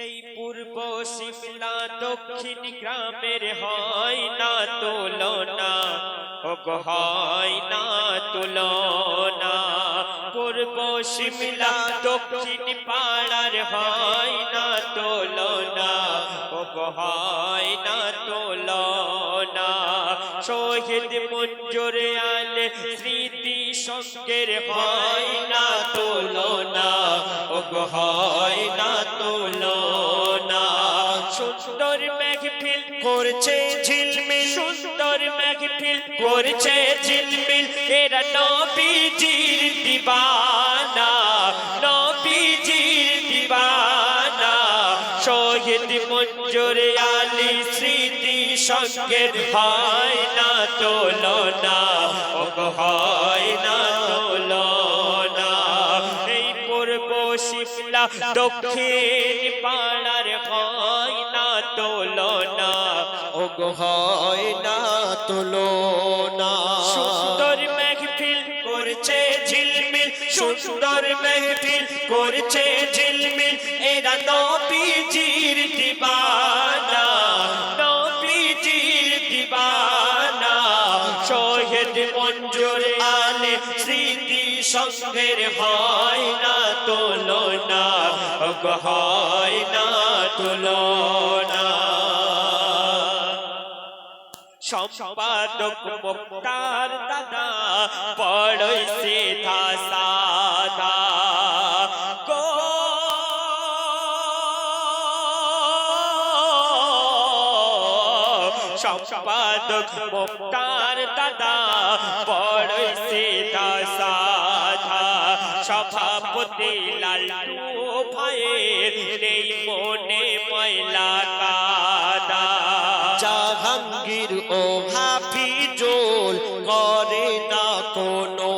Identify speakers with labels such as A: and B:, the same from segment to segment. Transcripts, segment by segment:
A: এই পূর্ব শিমলা দক্ষিণ গ্রামের হয় না তুলনা। ও গো হয় না তুলনা। পূর্ব শিমলা দক্ষিণ পাড়ার হয় না তুলনা। ও গো হয় না তুলনা। শহীদ মঞ্জুর আলে স্মৃতি সঙ্গের হয় না তুলনা। ও হয় না তুলনা। সুন্দর মেঘফিল করছে ঝিলমিল। সুন্দর মেঘফিল করছে ঝিলমিল। এরা নবীজির দিবানা। মঞ্জুর স্মৃতি সঙ্গের হয় না তুলনা। ও গো হয় না শিমলা, দক্ষিণ পাড়ার হয় না তুলনা।
B: ও গো হয় না তুলনা।
A: সুন্দর মেঘফিল করছে ঝিলমিল সুন্দর মেঘফিল করছে ঝিলমিল। এরা নবীজির দিবানা নবীজির দিবানা। শহীদ মঞ্জুর আলে স্মৃতি সঙ্গের হয় না তুলনা ও গো হয় না তুলনা। সম্পাদক মুক্তার দাদা, পড়ই সিধা সাদা গো সম্পাদক মুক্তার দাদা, পড়ই সিধা সাদা সভাপতি লালটু ভাইয়ের নেই মনে ময়লা কাদা
B: জাহাঙ্গীর ও হাফিজুল করে না কোনো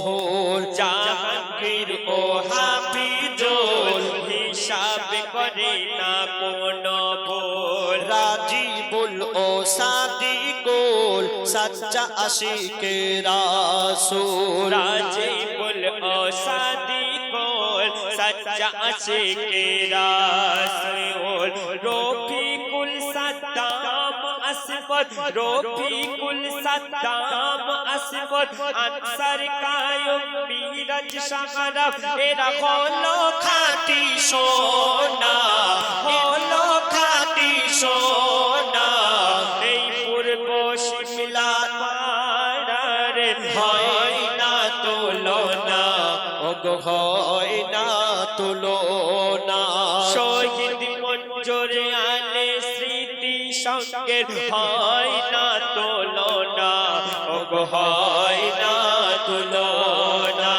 B: ভুল।
A: জাহাঙ্গীর ও হাফিজুল হিসাব করে না কোন ভুল।
B: রাজিবুল ও সাদিকুল সচ্চা আশিকে রাসূল।
A: রাজিবুল ও সাদিকুল সচ্চা আছে কে রাসূল। সাদ্দাম আসবদ রফিকুল সাদ্দাম আসবদ আনসার কায়ুম মিরাজ শাহরাব এরা হলো খাঁটি সোনা, হলো খাঁটি সোনা। এই পূর্ব শিমলা পাড়ার হয় না তুলনা
B: ও গো হয় না তুলনা।
A: সঙ্গের হয় না তুলনা ও গো হয় না তুলনা।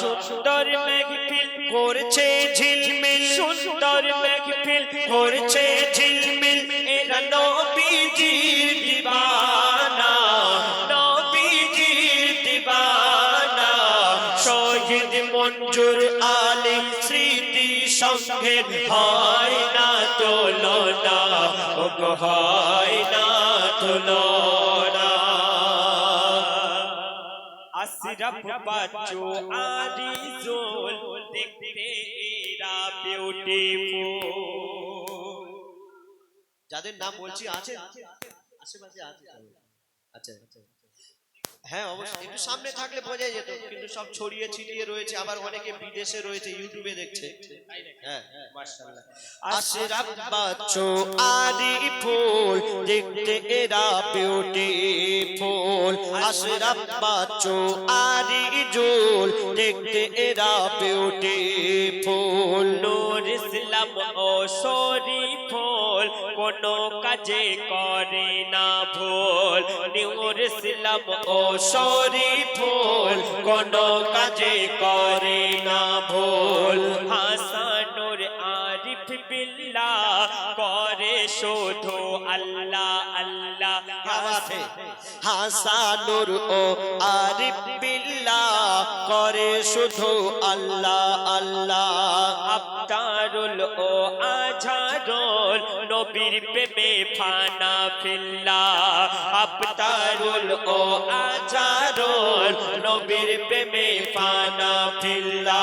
A: সুন্দর মেঘফিল করছে ঝিলমিল, সুন্দর মেঘফিল করছে মঞ্জুর আলী স্মৃতি সঙ্গে হয় না তুলনা ও হয় না তুলনা। আশরাফ বাচ্চু আরি জোল, দেখতে এরা বিউটিফুল
B: যাদের নাম বলছি আছে আশেপাশে আছে আচ্ছা আচ্ছা। হ্যাঁ অবশ্যই। একটু সামনে থাকলে বোঝা যেত কিন্তু সব ছড়িয়ে ছিটিয়ে রয়েছে আবার অনেকে বিদেশে রয়েছে ইউটিউবে দেখছে। হ্যাঁ।
A: মাশাআল্লাহ।
B: আশরাফ বাচ্চু আরি ফুল দেখতে এরা বিউটিফুল আশরাফ বাচ্চু আরি জুল দেখতে এরা বিউটিফুল
A: নূর ইসলাম ও শরীফুল কোন কাজে করে না ভুল। ইসলাম ও শরীফুল কোন কাজে করে না ভুল। হাসানুর আরিফ বিল্লাহ করে শুধু আল্লাহ আল্লাহ।
B: গাওয়াতে হাসানুর ও আরিফ বিল্লাহ করে শুধু আল্লাহ আল্লাহ।
A: আফতারুল ও আঝারুল নবীর প্রেমে ফানা ফিল্লা। আফতারুল ও আঝারুল নবীর প্রেমে ফানা ফিল্লা।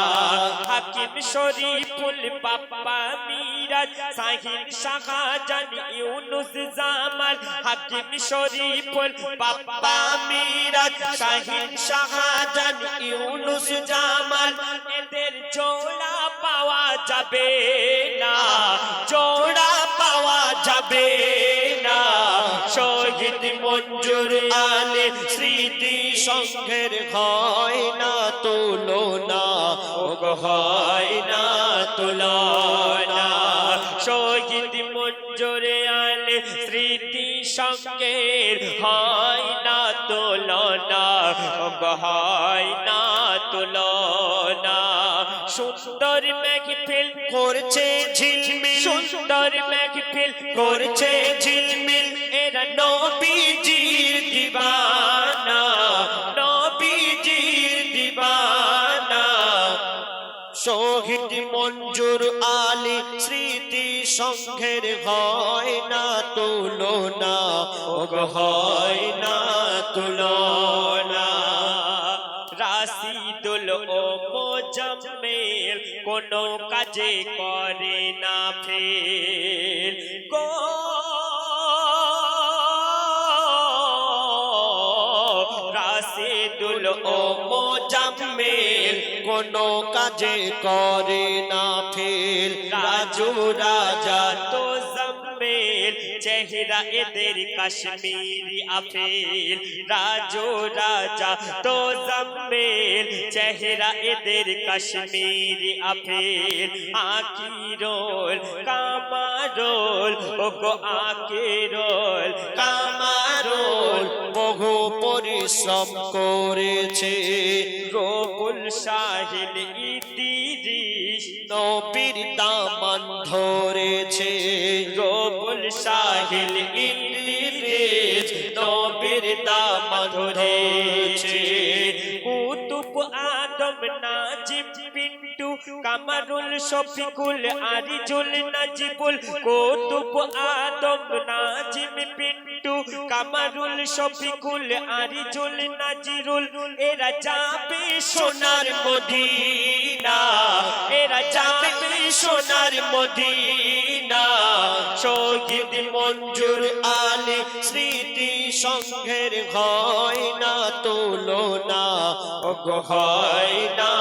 A: হাকিম শরীফুল পাপ্পা মিরাজ সাহিন শাহজান ইউনুস জামাল। হাকিম শরীফুল বাপ্পা মিরাজ সাহিন শাহজান ইউনুস জামাল। এদের জোড়া পাওয়া যাবে না। যাবে না শহীদ মঞ্জুর আলে, স্মৃতি সংঘের হয় না তুলনা ও গো হয় না তুলনা। শহীদ মঞ্জুর আলে, স্মৃতি সংঘের হয় না তুলনা ও হয় না সুন্দর মেঘফিল
B: করছে ঝিলমিল।
A: সুন্দর মেঘফিল
B: করছে ঝিলমিল।
A: এরা নবীজির দিবানা নবীজির দিবানা।
B: শহীদ মঞ্জুর আলী স্মৃতি সংঘের হয় না তুলনা হয় না তুলনা।
A: রাশিদুল ও মোজাম্মেল কোনো কাজে করে না ফেল গো রাশিদুল ও মোজাম্মেল,
B: কোনো কাজে করে না ফেল রাজু রাজা
A: তো চেহারা এদের কাশ্মীরি আফেল। রাজো রাজা তো জম্মেল, চেহারা এদের কাশ্মীরি আফেল। আকিরোল, কামারোল ও গো আকিরোল,
B: কামারুল। বহু পরিশ্রম করেছে
A: রবুল সাহিল ইতিরিশ।
B: নবীর দামান ধরেছে
A: রবুল সাহিল ইন্দ্রিজ নবীর দাম ধরেছে কুতুব আদম নাজিম পিন্টু কামারুল শফিকুল আরিজুল নাজিবুল কুতুব আদম নাজিম পিন্টু কামারুল শফিকুল আরিজুল নাজিরুল এরা যাবে সোনার মদিনা এরা যাবে সোনার মদিনা শহীদ
B: মঞ্জুর আলী স্মৃতি সংঘের হয় না তুলনা
A: হয় না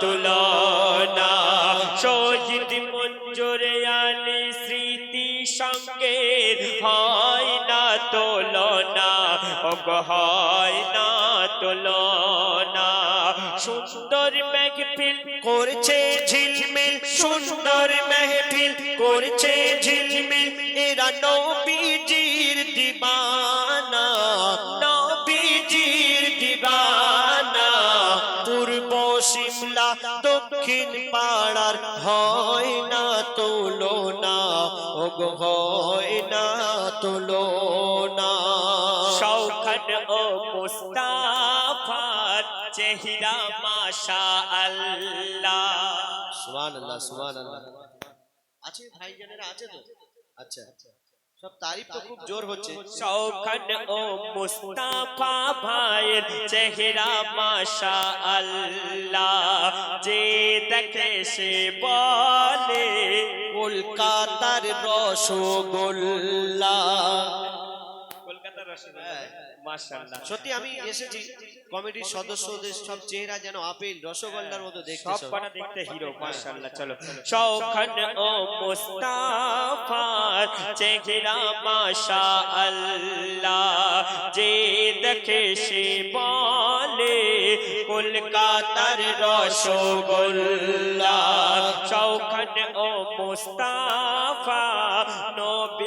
A: তুলনা। শহীদ মঞ্জুর আলী স্মৃতি সঙ্গে হয় না তুলনা হয় না তুলনা। সুন্দর মেঘফিল
B: করছে ঝিলমিল সুন্দর মেহফিল করছে ঝিলমিল। এরা নবীজির দিবানা নবীজির দিবানা। পূর্ব শিমলা দক্ষিণ পাড়ার হয় না তুলনা ও গো হয় না তুলনা।
A: শৌখান ও মুস্তাফার চেহারা মাশা আল্লাহ
B: সুবহান আল্লাহ সুবহান আল্লাহ আছে ভাইজানেরা আছে তো? আচ্ছা। সব তারিফ তো খুব জোর হচ্ছে।
A: শৌখান ও মুস্তাফা ভাইয়ের চেহারা মাশা আল্লাহ যে দেখে সে বলে
B: কলকাতার রসগোল্লা।
A: কলকাতার
B: হ্যাঁ।
A: মাশাআল্লাহ।
B: সত্যি আমি এসেছি কমিটির সদস্যদের সব চেহারা যেন আপেল রসগোল্লার মতো দেখতে
A: সব। কটা দেখতে হিরো মাশাআল্লাহ চলো। ও মুস্তাফার চেহারা মাশাআল্লাহ। যে দেখে সে বলে কলকাতার রসগোল্লা। শৌখান ও মুস্তাফা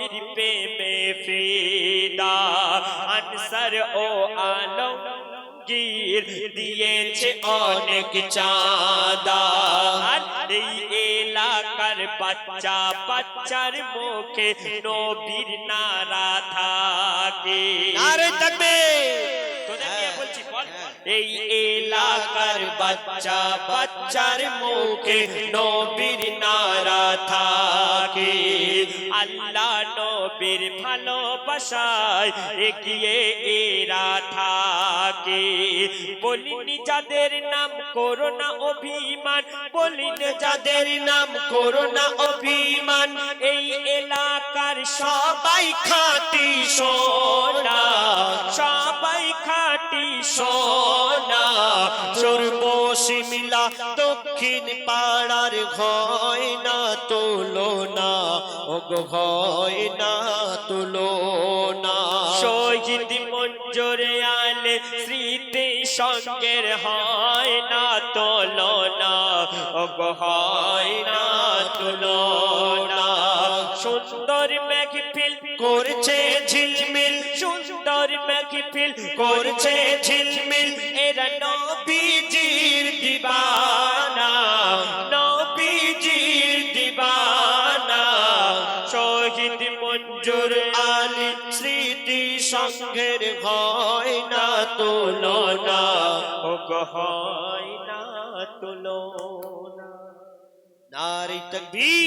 A: নবীর প্রেমে ফিদা আনসার ও আলম গির দিয়েছে অনেক চাঁদা এই এলাকার বাচ্চা বাচ্চার মুখে নবীর নারা থাকে
B: আরে থাকবে
A: এই এলাকার বাচ্চা, বাচ্চার মুখে নবীর নারা থাকে। আল্লাহ নবীর ভালোবাসায় এগিয়ে এরা থাকে। বলিনি যাদের নাম করোনা অভিমান, বলিনি যাদের নাম করোনা অভিমান, এই এলাকার সবাই খাটি সোনা, সবাই খাটি সোনা
B: চর্ব শিমলা দক্ষিণ পাড়ার ঘয় না তোলো না ও গো হয় না তোলো না
A: শহীদ মঞ্জুরে আলে স্মৃতি সঙ্গের হয় না তুলনা ও গো হয় না তুলনা। সুন্দর মেঘফিল
B: করছে ঝিলমিল
A: সুন্দর মেঘফিল
B: করছে ঝিলমিল।
A: এরা নবীজির দিবানা নবীজির দিবানা। শহীদ মঞ্জুর
B: আলী স্মৃতি সঙ্গের হয় না তোলো না
A: ও হয় না তুলনা।
B: নারী তকবীর।